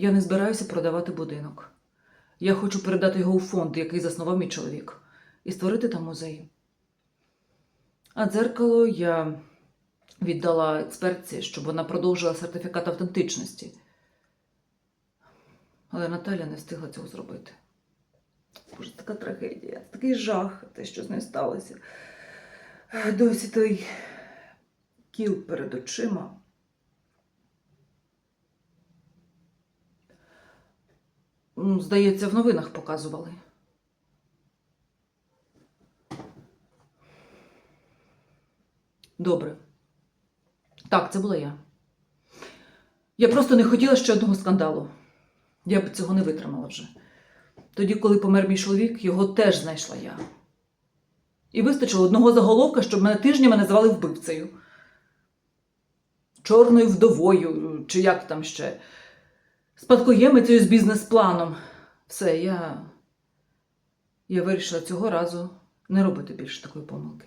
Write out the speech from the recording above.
Я не збираюся продавати будинок. Я хочу передати його у фонд, який заснував мій чоловік, і створити там музей. А дзеркало я віддала експертці, щоб вона продовжила сертифікат автентичності. Але Наталя не встигла цього зробити. Боже, така трагедія, такий жах, те, що з нею сталося. Досі той кіл перед очима. Здається, в новинах показували. Добре. Так, це була я. Я просто не хотіла ще одного скандалу. Я б цього не витримала вже. Тоді, коли помер мій чоловік, його теж знайшла я. І вистачило одного заголовка, щоб мене тижнями називали вбивцею. Чорною вдовою, чи як там ще. Спадкоємицею з бізнес-планом. Все, я. Я вирішила цього разу не робити більше такої помилки.